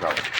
go.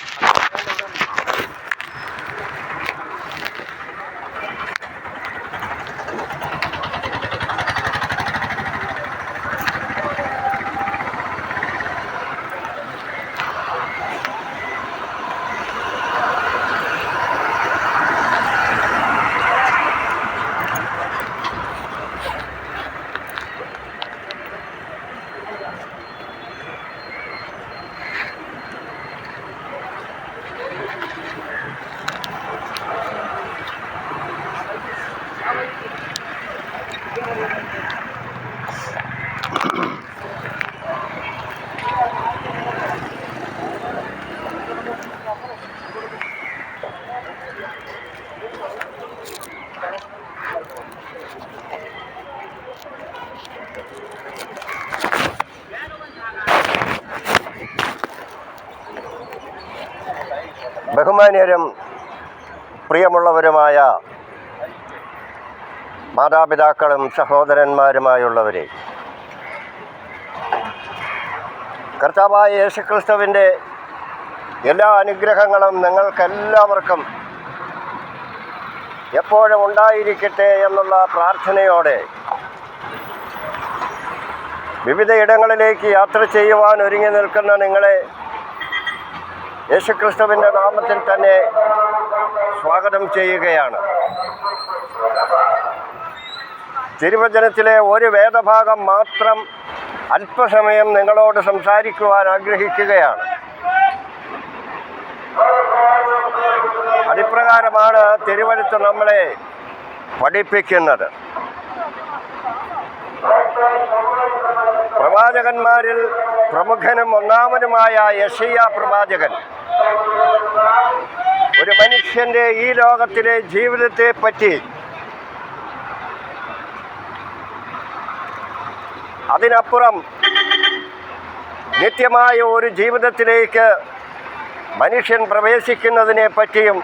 ബഹുമാന്യരും പ്രിയമുള്ളവരുമായ മാതാപിതാക്കളും സഹോദരന്മാരുമായുള്ളവരെ കർത്താവായ യേശുക്രിസ്തുവിന്റെ എല്ലാ അനുഗ്രഹങ്ങളും നിങ്ങൾക്കെല്ലാവർക്കും എപ്പോഴും ഉണ്ടായിരിക്കട്ടെ എന്നുള്ള പ്രാർത്ഥനയോടെ വിവിധ ഇടങ്ങളിലേക്ക് യാത്ര ചെയ്യുവാൻ ഒരുങ്ങി നിൽക്കുന്ന നിങ്ങളെ യേശുക്രിസ്തുവിന്റെ നാമത്തിൽ തന്നെ സ്വാഗതം ചെയ്യുകയാണ്. തിരുവചനത്തിലെ ഒരു വേദഭാഗം മാത്രം അല്പസമയം നിങ്ങളോട് സംസാരിക്കുവാൻ ആഗ്രഹിക്കുകയാണ്. അതിപ്രകാരമാണ് തിരുവഴുത്ത് നമ്മളെ പഠിപ്പിക്കുന്നത്. പ്രവാചകന്മാരിൽ പ്രമുഖനും ഒന്നാമനുമായ യശയ്യ പ്രവാചകൻ ഒരു മനുഷ്യന്റെ ഈ ലോകത്തിലെ ജീവിതത്തെ പറ്റി അതിനപ്പുറം നിത്യമായ ഒരു ജീവിതത്തിലേക്ക് മനുഷ്യൻ പ്രവേശിക്കുന്നതിനെ പറ്റിയും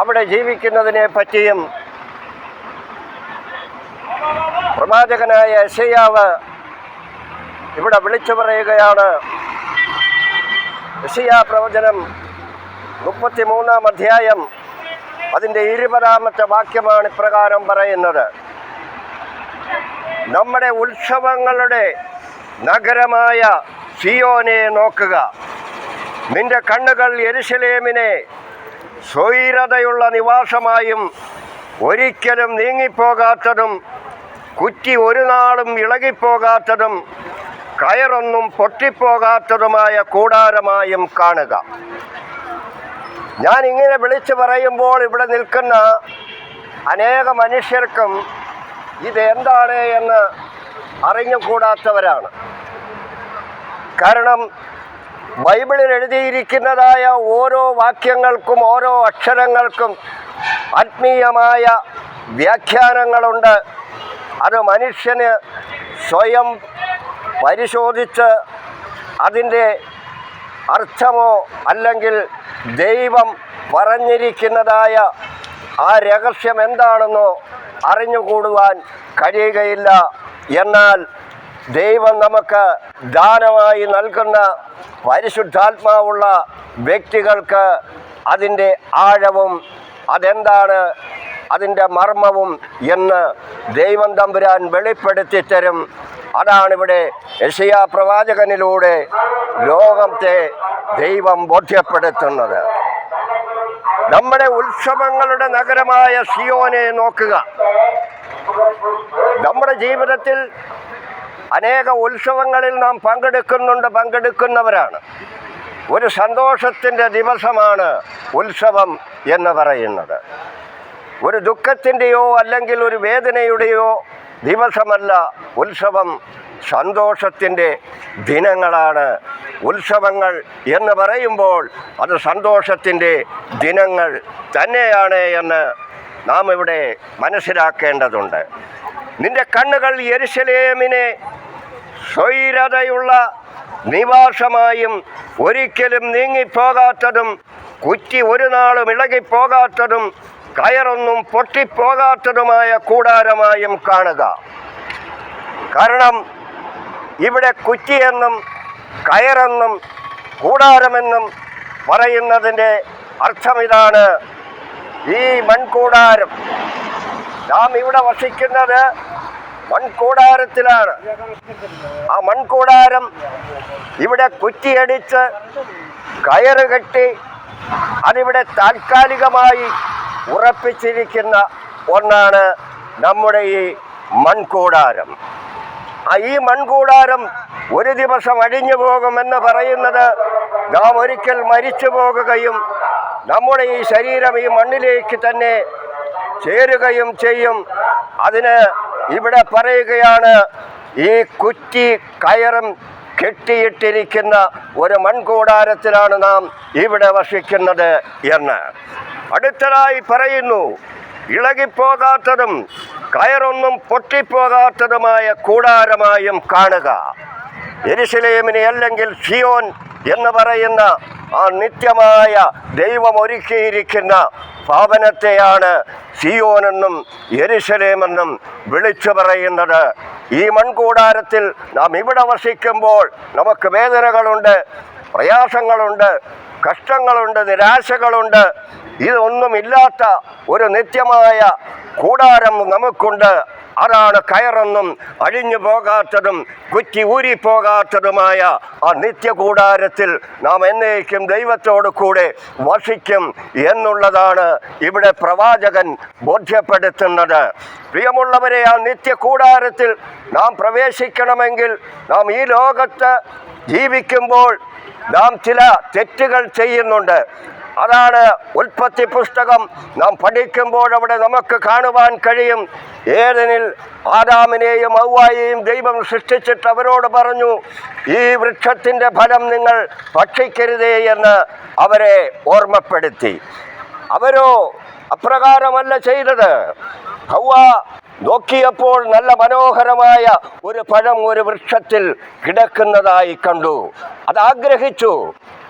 അവിടെ ജീവിക്കുന്നതിനെ പറ്റിയും പ്രവാചകനായ യശയ്യാവ് ഇവിടെ വിളിച്ചു പറയുകയാണ്. യശയ്യാ പ്രവചനം മുപ്പത്തി മൂന്നാം അധ്യായം അതിന്റെ ഇരുപതാമത്തെ വാക്യമാണ് ഇപ്രകാരം പറയുന്നത്. നമ്മുടെ ഉത്സവങ്ങളുടെ നഗരമായ സിയോനെ നോക്കുക. നിന്റെ കണ്ണുകൾ യെരുശലേമിനെ സ്വൈരതയുള്ള നിവാസമായും ഒരിക്കലും നീങ്ങിപ്പോകാത്തതും കുറ്റി ഒരു നാളും ഇളകിപ്പോകാത്തതും കയറൊന്നും പൊട്ടിപ്പോകാത്തതുമായ കൂടാരമായും കാണുക. ഞാൻ ഇങ്ങനെ വിളിച്ചു പറയുമ്പോൾ ഇവിടെ നിൽക്കുന്ന അനേക മനുഷ്യർക്കും ഇതെന്താണ് എന്ന് അറിഞ്ഞുകൂടാത്തവരാണ്. കാരണം ബൈബിളിൽ എഴുതിയിരിക്കുന്നതായ ഓരോ വാക്യങ്ങൾക്കും ഓരോ അക്ഷരങ്ങൾക്കും ആത്മീയമായ വ്യാഖ്യാനങ്ങളുണ്ട്. അത് മനുഷ്യന് സ്വയം പരിശോധിച്ച് അതിന്റെ അർത്ഥമോ അല്ലെങ്കിൽ ദൈവം പറഞ്ഞിരിക്കുന്നതായ ആ രഹസ്യം എന്താണെന്നോ അറിഞ്ഞുകൂടുവാൻ കഴിയുകയില്ല. എന്നാൽ ദൈവം നമുക്ക് ദാനമായി നൽകുന്ന പരിശുദ്ധാത്മാവുള്ള വ്യക്തികൾക്ക് അതിന്റെ ആഴവും അതെന്താണ് അതിന്റെ മർമ്മവും എന്ന് ദൈവം തമ്പുരാൻ വെളിപ്പെടുത്തി തരും അതാണിവിടെ യഷയ പ്രവാചകനിലൂടെ ലോകത്തെ ദൈവം ബോധ്യപ്പെടുത്തുന്നത്. നമ്മുടെ ഉത്സവങ്ങളുടെ നഗരമായ സിയോനെ നോക്കുക. നമ്മുടെ ജീവിതത്തിൽ അനേക ഉത്സവങ്ങളിൽ നാം പങ്കെടുക്കുന്നുണ്ട് പങ്കെടുക്കുന്നവരാണ്. ഒരു സന്തോഷത്തിന്റെ ദിവസമാണ് ഉത്സവം എന്ന് പറയുന്നത്. ഒരു ദുഃഖത്തിന്റെയോ അല്ലെങ്കിൽ ഒരു വേദനയുടെയോ ദിവസമല്ല ഉത്സവം സന്തോഷത്തിന്റെ ദിനങ്ങളാണ്. ഉത്സവങ്ങൾ എന്ന് പറയുമ്പോൾ അത് സന്തോഷത്തിന്റെ ദിനങ്ങൾ തന്നെയാണ് എന്ന് നാം ഇവിടെ മനസ്സിലാക്കേണ്ടതുണ്ട്. നിന്റെ കണ്ണുകൾ യരിശലേമിനെ സ്വൈരതയുള്ള നിവാസമായും ഒരിക്കലും നീങ്ങിപ്പോകാത്തതും കുറ്റി ഒരു നാളും ഇളകിപ്പോകാത്തതും കയറൊന്നും പൊട്ടിപ്പോകാത്തതുമായ കൂടാരമായും കാണുക. കാരണം ഇവിടെ കുറ്റിയെന്നും കയറെന്നും കൂടാരമെന്നും പറയുന്നതിന്റെ അർത്ഥം ഇതാണ് ഈ മൺകൂടാരം. നാം ഇവിടെ വസിക്കുന്നത് മൺകൂടാരത്തിലാണ്. ആ മൺകൂടാരം ഇവിടെ കുറ്റിയടിച്ച് കയറ് കെട്ടി അതിവിടെ താൽക്കാലികമായി ഉറപ്പിച്ചിരിക്കുന്ന ഒന്നാണ് നമ്മുടെ ഈ മൺകൂടാരം. ഈ മൺകൂടാരം ഒരു ദിവസം അഴിഞ്ഞു പോകുമെന്ന് പറയുന്നത് നാം ഒരിക്കൽ മരിച്ചു പോകുകയും നമ്മുടെ ഈ ശരീരം ഈ മണ്ണിലേക്ക് തന്നെ ചേരുകയും ചെയ്യും. അതിന് ഇവിടെ പറയുകയാണ് ഈ കുറ്റി കയറും കെട്ടിയിട്ടിരിക്കുന്ന ഒരു മൺകൂടാരത്തിലാണ് നാം ഇവിടെ വസിക്കുന്നത് എന്ന്. അടുത്തതായി പറയുന്നു ഇളകിപ്പോകാത്തതും കയറൊന്നും പൊട്ടിപ്പോകാത്തതുമായ കൂടാരമായും കാണുക. എരിശിലേമിനെ അല്ലെങ്കിൽ ഷിയോൻ എന്ന് പറയുന്ന ആ നിത്യമായ ദൈവം ഒരുക്കിയിരിക്കുന്ന ഭവനത്തെയാണ് സിയോനെന്നും യെരുശലേമെന്നും വിളിച്ചു പറയുന്നത്. ഈ മൺകൂടാരത്തിൽ നാം ഇവിടെ വസിക്കുമ്പോൾ നമുക്ക് വേദനകളുണ്ട് പ്രയാസങ്ങളുണ്ട് കഷ്ടങ്ങളുണ്ട് നിരാശകളുണ്ട്. ഇതൊന്നുമില്ലാത്ത ഒരു നിത്യമായ കൂടാരം നമുക്കുണ്ട്. അതാണ് കയറൊന്നും അഴിഞ്ഞു പോകാത്തതും കുറ്റി ഊരിപ്പോകാത്തതുമായ ആ നിത്യകൂടാരത്തിൽ നാം എന്നേക്കും ദൈവത്തോട് കൂടെ വസിക്കും എന്നുള്ളതാണ് ഇവിടെ പ്രവാചകൻ ബോധ്യപ്പെടുത്തുന്നത്. പ്രിയമുള്ളവരെ ആ നിത്യകൂടാരത്തിൽ നാം പ്രവേശിക്കണമെങ്കിൽ നാം ഈ ലോകത്ത് ജീവിക്കുമ്പോൾ നാം ചില തെറ്റുകൾ ചെയ്യുന്നുണ്ട്. അതാണ് ഉൽപ്പത്തി പുസ്തകം. നാം പഠിക്കുമ്പോൾ അവിടെ നമുക്ക് കാണുവാൻ കഴിയും. ഏതനിൽ ആദാമിനെയും ഔവായെയും ദൈവം സൃഷ്ടിച്ചിട്ട് അവരോട് പറഞ്ഞു ഈ വൃക്ഷത്തിന്റെ ഫലം നിങ്ങൾ ഭക്ഷിക്കരുതേ എന്ന് അവരെ ഓർമ്മപ്പെടുത്തി. അവരോ അപ്രകാരമല്ല ചെയ്തത്. ഹൗവ നോക്കിയപ്പോൾ നല്ല മനോഹരമായ ഒരു പഴം ഒരു വൃക്ഷത്തിൽ കിടക്കുന്നതായി കണ്ടു. അത് ആഗ്രഹിച്ചു.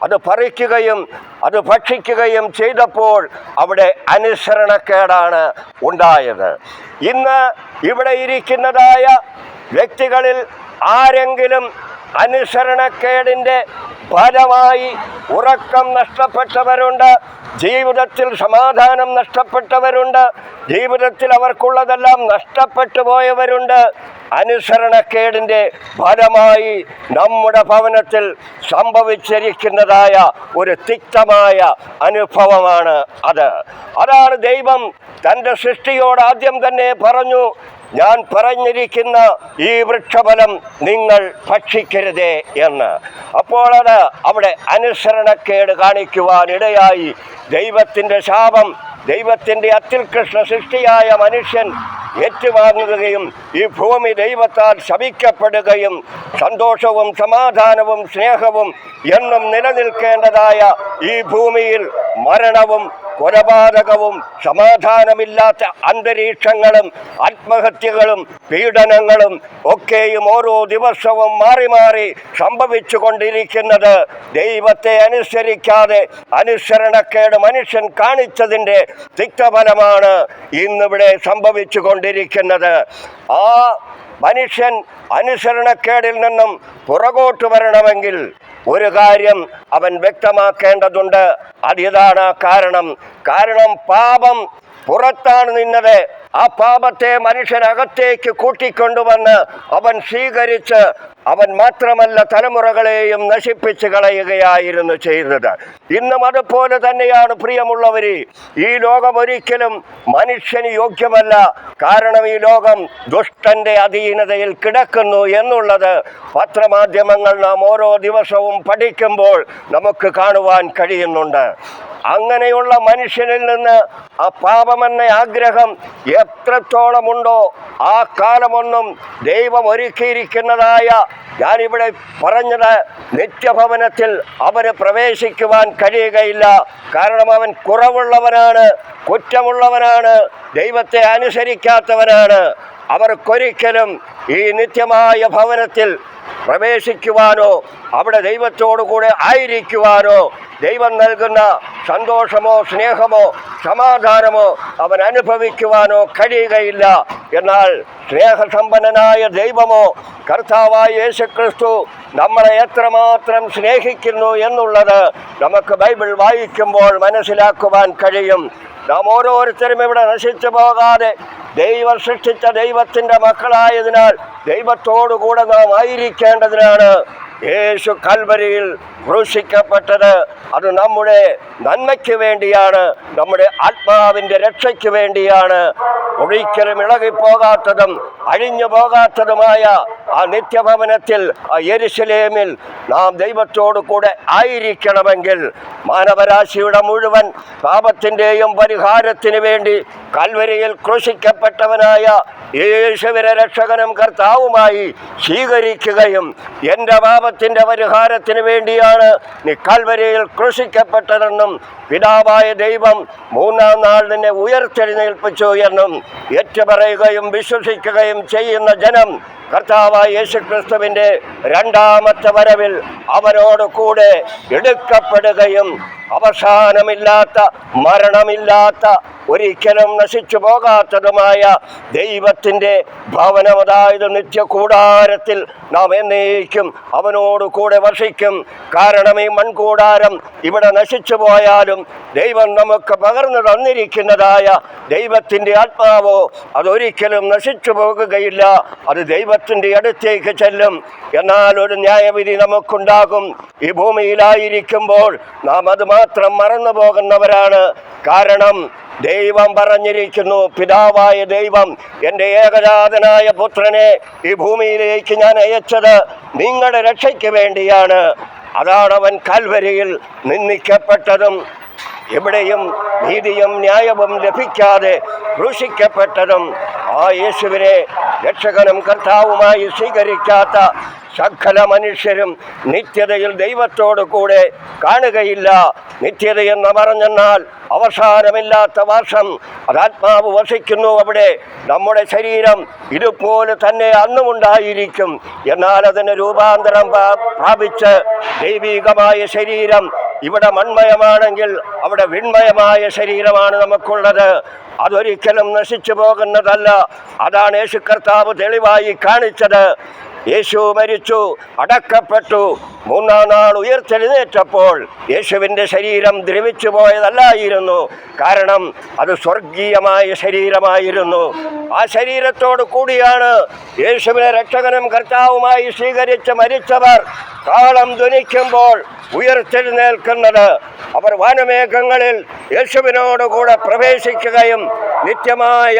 അത് പറിക്കുകയും അത് ഭക്ഷിക്കുകയും ചെയ്തപ്പോൾ അവിടെ അനുസരണക്കേടാണ് ഉണ്ടായത്. ഇന്ന് ഇവിടെ ഇരിക്കുന്നതായ വ്യക്തികളിൽ ആരെങ്കിലും അനുസരണക്കേടിന്റെ ഫലമായി ഉറക്കം നഷ്ടപ്പെട്ടവരുണ്ട് ജീവിതത്തിൽ സമാധാനം നഷ്ടപ്പെട്ടവരുണ്ട് ജീവിതത്തിൽ അവർക്കുള്ളതെല്ലാം നഷ്ടപ്പെട്ടു പോയവരുണ്ട് അനുസരണക്കേടിന്റെ ഫലമായി നമ്മുടെ ഭവനത്തിൽ സംഭവിച്ചിരിക്കുന്നതായ ഒരു തിക്തമായ അനുഭവമാണ് അത്. അതാണ് ദൈവം തന്റെ സൃഷ്ടിയോട് ആദ്യം തന്നെ പറഞ്ഞു ഞാൻ പറഞ്ഞിരിക്കുന്ന ഈ വൃക്ഷഫലം നിങ്ങൾ ഭക്ഷിക്കരുതേ എന്ന്. അപ്പോൾ അവിടെ അനുസരണക്കേട് കാണിക്കുവാനിടയായി. ദൈവത്തിന്റെ ശാപം ദൈവത്തിന്റെ അത്യുൽകൃഷ്ണ സൃഷ്ടിയായ മനുഷ്യൻ ഏറ്റുവാങ്ങുകയും ഈ ഭൂമി ദൈവത്താൽ ശപിക്കപ്പെടുകയും സന്തോഷവും സമാധാനവും സ്നേഹവും എന്നും നിലനിൽക്കേണ്ടതായ ഈ ഭൂമിയിൽ മരണവും കൊലപാതകവും സമാധാനമില്ലാത്ത അന്തരീക്ഷങ്ങളും ആത്മഹത്യകളും പീഡനങ്ങളും ഒക്കെയും ഓരോ ദിവസവും മാറി മാറി സംഭവിച്ചു കൊണ്ടിരിക്കുന്നത് ദൈവത്തെ അനുസരിക്കാതെ അനുസരണക്കേട് മനുഷ്യൻ കാണിച്ചതിന്റെ തിക്തഫലമാണ് ഇന്നിവിടെ സംഭവിച്ചു കൊണ്ടിരിക്കുന്നത് ആ മനുഷ്യൻ അനുസരണക്കേടിൽ നിന്നും പുറകോട്ട് വരണമെങ്കിൽ ഒരു കാര്യം അവൻ വ്യക്തമാക്കേണ്ടതുണ്ട്. അതിതാണ് കാരണം. കാരണം പാപം പുറത്താണ് നിന്നത്. ആ പാപത്തെ മനുഷ്യനകത്തേക്ക് കൂട്ടിക്കൊണ്ടുവന്ന് അവൻ സ്വീകരിച്ച് അവൻ മാത്രമല്ല തലമുറകളെയും നശിപ്പിച്ച് കളയുകയായിരുന്നു ചെയ്തത്. ഇന്നും അതുപോലെ തന്നെയാണ് പ്രിയമുള്ളവര് ഈ ലോകം ഒരിക്കലും മനുഷ്യന് യോഗ്യമല്ല. കാരണം ഈ ലോകം ദുഷ്ടന്റെ അധീനതയിൽ കിടക്കുന്നു എന്നുള്ളത് പത്രമാധ്യമങ്ങൾ നാം ഓരോ ദിവസവും പഠിക്കുമ്പോൾ നമുക്ക് കാണുവാൻ കഴിയുന്നുണ്ട്. അങ്ങനെയുള്ള മനുഷ്യനിൽ നിന്ന് ആ പാപമെന്ന ആഗ്രഹം എത്രത്തോളമുണ്ടോ ആ കാലമൊന്നും ദൈവം ഒരുക്കിയിരിക്കുന്നതായ ഞാനിവിടെ പറഞ്ഞത് നിത്യഭവനത്തിൽ അവന് പ്രവേശിക്കുവാൻ കഴിയുകയില്ല. കാരണം അവൻ കുറവുള്ളവനാണ് കുറ്റമുള്ളവനാണ് ദൈവത്തെ അനുസരിക്കാത്തവനാണ്. അവർക്കൊരിക്കലും ഈ നിത്യമായ ഭവനത്തിൽ പ്രവേശിക്കുവാനോ അവിടെ ദൈവത്തോടു കൂടെ ആയിരിക്കുവാനോ ദൈവം നൽകുന്ന സന്തോഷമോ സ്നേഹമോ സമാധാനമോ അവൻ അനുഭവിക്കുവാനോ കഴിയുകയില്ല. എന്നാൽ സ്നേഹസമ്പന്നനായ ദൈവമോ കർത്താവായ യേശുക്രിസ്തു നമ്മളെ എത്രമാത്രം സ്നേഹിക്കുന്നു എന്നുള്ളത് നമുക്ക് ബൈബിൾ വായിക്കുമ്പോൾ മനസ്സിലാക്കുവാൻ കഴിയും. നാം ഓരോരുത്തരും ഇവിടെ നശിച്ചു പോകാതെ ദൈവം സൃഷ്ടിച്ച ദൈവത്തിന്റെ മക്കളായതിനാൽ ദൈവത്തോടുകൂടെ നാം ആയിരിക്കേണ്ടതിനാണ് യേശു കൽവരിയിൽ ക്രൂശിക്കപ്പെട്ടത്. അത് നമ്മുടെ നന്മയ്ക്ക് വേണ്ടിയാണ് നമ്മുടെ ആത്മാവിന്റെ രക്ഷയ്ക്ക് വേണ്ടിയാണ്. ഒരിക്കലും ഇളകിപ്പോകാത്തതും അഴിഞ്ഞു പോകാത്തതുമായ ആ നിത്യഭവനത്തിൽ ആ യെരുശലേമിൽ നാം ദൈവത്തോടു കൂടെ ആയിരിക്കണമെങ്കിൽ മാനവരാശിയുടെ മുഴുവൻ പാപത്തിന്റെയും പരിഹാരത്തിന് വേണ്ടി കൽവരിയിൽ ക്രൂശിക്കപ്പെട്ടവനായ യേശുവിനെ രക്ഷകനും കർത്താവുമായി സ്വീകരിക്കുകയും എന്റെ പാപത്തിന്റെ പരിഹാരത്തിന് വേണ്ടിയാണ് നീ കൽവരിയിൽ ക്രൂശിക്കപ്പെട്ടതെന്നും പിതാവായ ദൈവം മൂന്നാം നാൾ നിന്നെ ഉയർത്തെഴുന്നേൽപ്പിച്ചു എന്നും ഏറ്റുപറയുകയും വിശ്വസിക്കുകയും ചെയ്യുന്ന ജനം കർത്താവായ യേശുക്രിസ്തുവിന്റെ രണ്ടാമത്തെ വരവിൽ അവരോട് കൂടെ എടുക്കപ്പെടുകയും അവസാനമില്ലാത്ത മരണമില്ലാത്ത ഒരിക്കലും നശിച്ചു പോകാത്തതുമായ ദൈവത്തിന്റെ ഭവനം അതായത് നിത്യ കൂടാരത്തിൽ നാം എന്നേക്കും അവനോട് കൂടെ വർഷിക്കും. കാരണം ഈ മൺകൂടാരം ഇവിടെ നശിച്ചു പോയാലും ദൈവം നമുക്ക് പകർന്നു തന്നിരിക്കുന്നതായ ദൈവത്തിന്റെ ആത്മാവോ അതൊരിക്കലും നശിച്ചു പോകുകയില്ല. അത് ദൈവത്തിന്റെ അടുത്തേക്ക് ചെല്ലും. എന്നാൽ ഒരു ന്യായവിധി നമുക്കുണ്ടാകും. ഈ ഭൂമിയിലായിരിക്കുമ്പോൾ നാം അത് മാത്രം മറന്നു പോകുന്നവരാണ് കാരണം ദൈവം പറഞ്ഞിരിക്കുന്നു പിതാവായ ദൈവം എന്റെ ഏകജാതനായ പുത്രനെ ഈ ഭൂമിയിലേക്ക് ഞാൻ അയച്ചത് നിങ്ങളുടെ രക്ഷയ്ക്ക് വേണ്ടിയാണ്. അതാണ് അവൻ കൽവരിയിൽ നിന്ദിക്കപ്പെട്ടതും എവിടെയും നീതിയും ന്യായവും ലഭിക്കാതെ ക്രൂശിക്കപ്പെട്ടതും ആ യേശുവിനെ രക്ഷകനും കർത്താവുമായി സ്വീകരിക്കാത്ത സകല മനുഷ്യരും നിത്യതയിൽ ദൈവത്തോടു കൂടെ കാണുകയില്ല. നിത്യതയെന്ന് പറഞ്ഞെന്നാൽ അവസാനമില്ലാത്ത വർഷം അതാത്മാവ് വസിക്കുന്നു അവിടെ. നമ്മുടെ ശരീരം ഇതുപോലെ തന്നെ അന്നുമുണ്ടായിരിക്കും എന്നാൽ അതിന് രൂപാന്തരം പ്രാപിച്ച് ദൈവികമായ ശരീരം ഇവിടെ മൺമയമാണെങ്കിൽ അവിടെ വിൺമയമായ ശരീരമാണ് നമുക്കുള്ളത്. അതൊരിക്കലും നശിച്ചു പോകുന്നതല്ല. അതാണ് യേശു കർത്താവ് തെളിവായി കാണിച്ചത്. യേശു മരിച്ചു അടക്കപ്പെട്ടു. മൂന്നാം നാൾ ഉയർത്തെഴുന്നേറ്റപ്പോൾ യേശുവിന്റെ ശരീരം ദ്രവിച്ചു പോയതല്ലായിരുന്നു. കാരണം അത് സ്വർഗീയമായ ശരീരമായിരുന്നു. ആ ശരീരത്തോട് കൂടിയാണ് യേശുവിനെ രക്ഷകനും കർത്താവുമായി സ്വീകരിച്ച് മരിച്ചവർ കാളം ധ്വനിക്കുമ്പോൾ ഉയർത്തെഴുന്നേൽക്കുന്നത്. അവർ വനമേഘങ്ങളിൽ യേശുവിനോടുകൂടെ പ്രവേശിക്കുകയും നിത്യമായ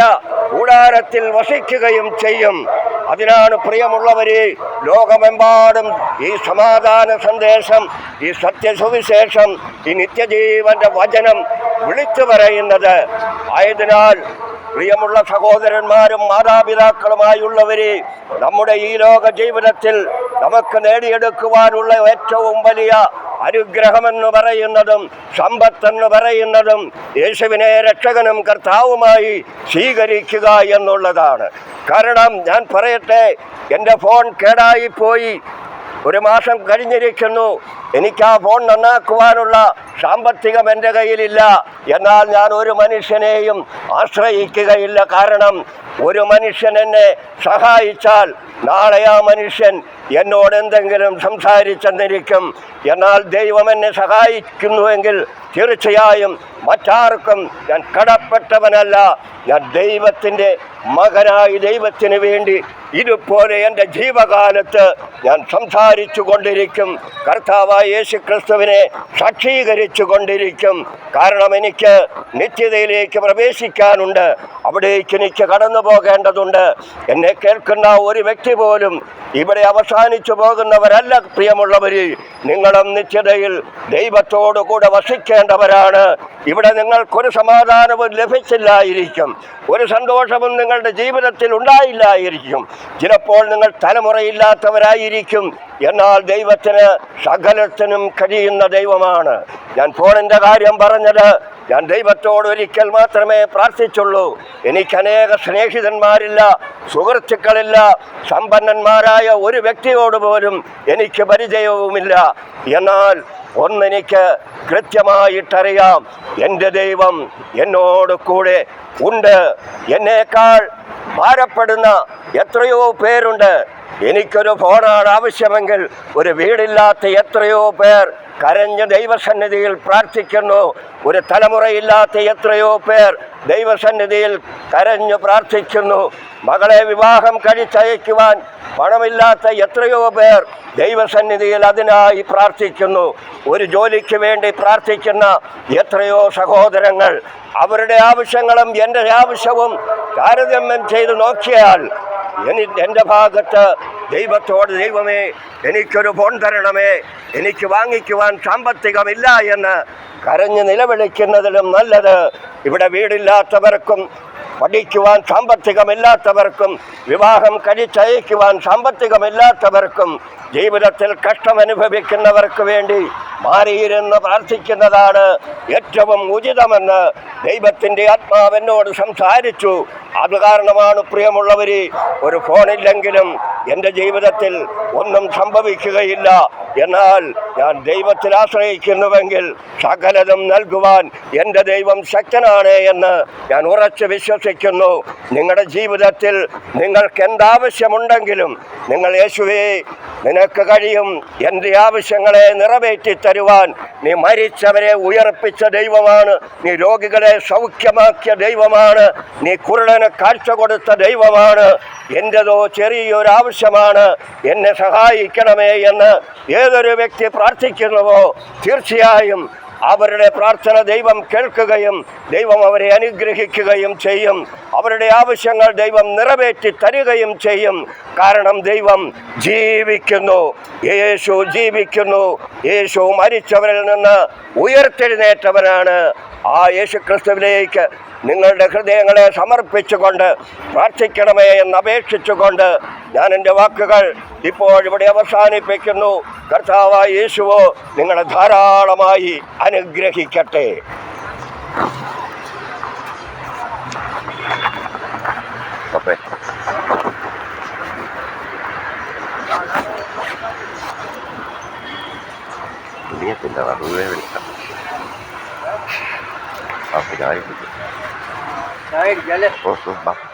കൂടാരത്തിൽ വസിക്കുകയും ചെയ്യും. അതിനാണ് പ്രിയമുള്ളവരെ ലോകമെമ്പാടും ഈ സമാധാന സന്ദേശം ഈ സത്യസുവിശേഷം ഈ നിത്യജീവന്റെ വചനം വിളിച്ചു പറയുന്നത്. ആയതിനാൽ പ്രിയമുള്ള സഹോദരന്മാരും മാതാപിതാക്കളുമായുള്ളവരെ നമ്മുടെ ഈ ലോക ജീവിതത്തിൽ നമുക്ക് നേടിയെടുക്കുവാനുള്ള ഏറ്റവും വലിയ അനുഗ്രഹമെന്ന് പറയുന്നതും സമ്പത്തെന്ന് പറയുന്നതും യേശുവിനെ രക്ഷകനും കർത്താവുമായി സ്വീകരിക്കുക എന്നുള്ളതാണ്. കാരണം ഞാൻ പറയട്ടെ എന്റെ ഫോൺ കേടായിപ്പോയി. ഒരു മാസം കഴിഞ്ഞിരിക്കുന്നു. എനിക്ക് ആ ഫോൺ നന്നാക്കുവാനുള്ള സാമ്പത്തികം എന്റെ കയ്യിലില്ല. എന്നാൽ ഞാൻ ഒരു മനുഷ്യനെയും ആശ്രയിക്കുകയില്ല. കാരണം ഒരു മനുഷ്യൻ എന്നെ സഹായിച്ചാൽ നാളെ ആ മനുഷ്യൻ എന്നോട് എന്തെങ്കിലും സംസാരിച്ചെന്നിരിക്കും. എന്നാൽ ദൈവം എന്നെ സഹായിക്കുന്നുവെങ്കിൽ തീർച്ചയായും മറ്റാർക്കും ഞാൻ കടപ്പെട്ടവനല്ല. ഞാൻ ദൈവത്തിന്റെ മകനായി ദൈവത്തിന് വേണ്ടി ഇതുപോലെ എന്റെ ജീവകാലത്ത് ഞാൻ സംസാരിച്ചു കൊണ്ടിരിക്കും കർത്താവായ യേശു ക്രിസ്തുവിനെ സാക്ഷീകരിച്ചു കൊണ്ടിരിക്കും കാരണം എനിക്ക് നിത്യതയിലേക്ക് പ്രവേശിക്കാനുണ്ട്. അവിടേക്ക് എനിക്ക് കടന്നു പോകേണ്ടതുണ്ട്. എന്നെ കേൾക്കുന്ന ഒരു വ്യക്തി പോലും ഇവിടെ അവസാനിച്ചു പോകുന്നവരല്ല പ്രിയമുള്ളവർ നിങ്ങളും നിത്യതയിൽ ദൈവത്തോടു കൂടെ വസിക്കേണ്ടവരാണ്. ഇവിടെ നിങ്ങൾക്കൊരു സമാധാനവും ലഭിച്ചില്ലായിരിക്കും. ഒരു സന്തോഷവും നിങ്ങളുടെ ജീവിതത്തിൽ ഉണ്ടായില്ലായിരിക്കും. ചിലപ്പോൾ നിങ്ങൾ തലമുറയില്ലാത്തവരായിരിക്കും. എന്നാൽ ദൈവത്തിന് സകലത്തിനും കഴിയുന്ന ദൈവമാണ്. ഞാൻ ഫോണിന്റെ കാര്യം പറഞ്ഞത് ഞാൻ ദൈവത്തോട് ഒരിക്കൽ മാത്രമേ പ്രാർത്ഥിച്ചുള്ളൂ. എനിക്ക് അനേക സ്നേഹിതന്മാരില്ല സുഹൃത്തുക്കളില്ല സമ്പന്നന്മാരായ ഒരു വ്യക്തിയോട് പോലും എനിക്ക് പരിചയവുമില്ല. എന്നാൽ ഒന്നെനിക്ക് കൃത്യമായിട്ടറിയാം എന്റെ ദൈവം എന്നോട് കൂടെ ഉണ്ട്. എന്നേക്കാൾ ഭാരപ്പെടുന്ന എത്രയോ പേരുണ്ട്. എനിക്കൊരു ഫോണാണ് ആവശ്യമെങ്കിൽ ഒരു വീടില്ലാത്ത എത്രയോ പേർ കരഞ്ഞ് ദൈവസന്നിധിയിൽ പ്രാർത്ഥിക്കുന്നു. ഒരു തലമുറയില്ലാത്ത എത്രയോ പേർ ദൈവസന്നിധിയിൽ കരഞ്ഞു പ്രാർത്ഥിക്കുന്നു. മകളെ വിവാഹം കഴിച്ചയക്കുവാൻ പണമില്ലാത്ത എത്രയോ പേർ ദൈവസന്നിധിയിൽ അതിനായി പ്രാർത്ഥിക്കുന്നു. ഒരു ജോലിക്ക് വേണ്ടി പ്രാർത്ഥിക്കുന്ന എത്രയോ സഹോദരങ്ങൾ അവരുടെ ആവശ്യങ്ങളും എന്റെ ആവശ്യവും താരതമ്യം ചെയ്ത് നോക്കിയാൽ എനി എന്റെ ഭാഗത്ത് ദൈവത്തോട് ദൈവമേ എനിക്കൊരു ഫോൺ തരണമേ. എനിക്ക് വാങ്ങിക്കുവാൻ സാമ്പത്തികമില്ല എന്ന് കരഞ്ഞ് നിലവിളിക്കുന്നതിലും നല്ലത് ഇവിടെ വീടില്ലാത്തവർക്കും പഠിക്കുവാൻ സാമ്പത്തികമില്ലാത്തവർക്കും വിവാഹം കഴിച്ചയക്കുവാൻ സാമ്പത്തികമില്ലാത്തവർക്കും ജീവിതത്തിൽ കഷ്ടമനുഭവിക്കുന്നവർക്ക് വേണ്ടി മാറിയിരുന്ന് പ്രാർത്ഥിക്കുന്നതാണ് ഏറ്റവും ഉചിതമെന്ന് ദൈവത്തിന്റെ ആത്മാവെന്നോട് സംസാരിച്ചു. അത് കാരണമാണ് പ്രിയമുള്ളവർ ഒരു ഫോണില്ലെങ്കിലും എന്റെ ജീവിതത്തിൽ ഒന്നും സംഭവിക്കുകയില്ല. എന്നാൽ ഞാൻ ദൈവത്തിൽ ആശ്രയിക്കുന്നുവെങ്കിൽ സകലതും നൽകുവാൻ എന്റെ ദൈവം ശക്തനാണ് എന്ന് ഞാൻ ഉറച്ചു വിശ്വസിക്കുന്നു നിങ്ങളുടെ ജീവിതത്തിൽ നിങ്ങൾക്ക് എന്താവശ്യമുണ്ടെങ്കിലും നിങ്ങൾ യേശുവേ നിനക്ക് കഴിയും. എന്റെ ആവശ്യങ്ങളെ നിറവേറ്റി തരുവാൻ നീ മരിച്ചവരെ ഉയർപ്പിച്ച ദൈവമാണ്. നീ രോഗികളെ സൗഖ്യമാക്കിയ ദൈവമാണ്. നീ കുരുടന് കാഴ്ച കൊടുത്ത ദൈവമാണ്. എന്റെതോ ചെറിയൊരു ആവശ്യമാണ് എന്നെ സഹായിക്കണമേ എന്ന് ഏതൊരു വ്യക്തി പ്രാർത്ഥിക്കുന്നുവോ? തീർച്ചയായും അവരുടെ പ്രാർത്ഥന ദൈവം കേൾക്കുകയും ദൈവം അവരെ അനുഗ്രഹിക്കുകയും ചെയ്യും. അവരുടെ ആവശ്യങ്ങൾ ദൈവം നിറവേറ്റി തരികയും ചെയ്യും. കാരണം ദൈവം ജീവിക്കുന്നു. യേശു ജീവിക്കുന്നു. യേശു മരിച്ചവരിൽ നിന്ന് ഉയർത്തെഴുന്നേറ്റവനാണ്. ആ യേശു ക്രിസ്തുവിലേക്ക് നിങ്ങളുടെ ഹൃദയങ്ങളെ സമർപ്പിച്ചുകൊണ്ട് പ്രാർത്ഥിക്കണമേ എന്ന് അപേക്ഷിച്ചുകൊണ്ട് ഞാൻ എന്റെ വാക്കുകൾ ഇപ്പോൾ ഇവിടെ അവസാനിപ്പിക്കുന്നു. കർത്താവായ യേശുവോ നിങ്ങളെ ധാരാളമായി അനുഗ്രഹിക്കട്ടെ. വെറുതെ വിളിക്കാം. Hayır gel. Olsun bak.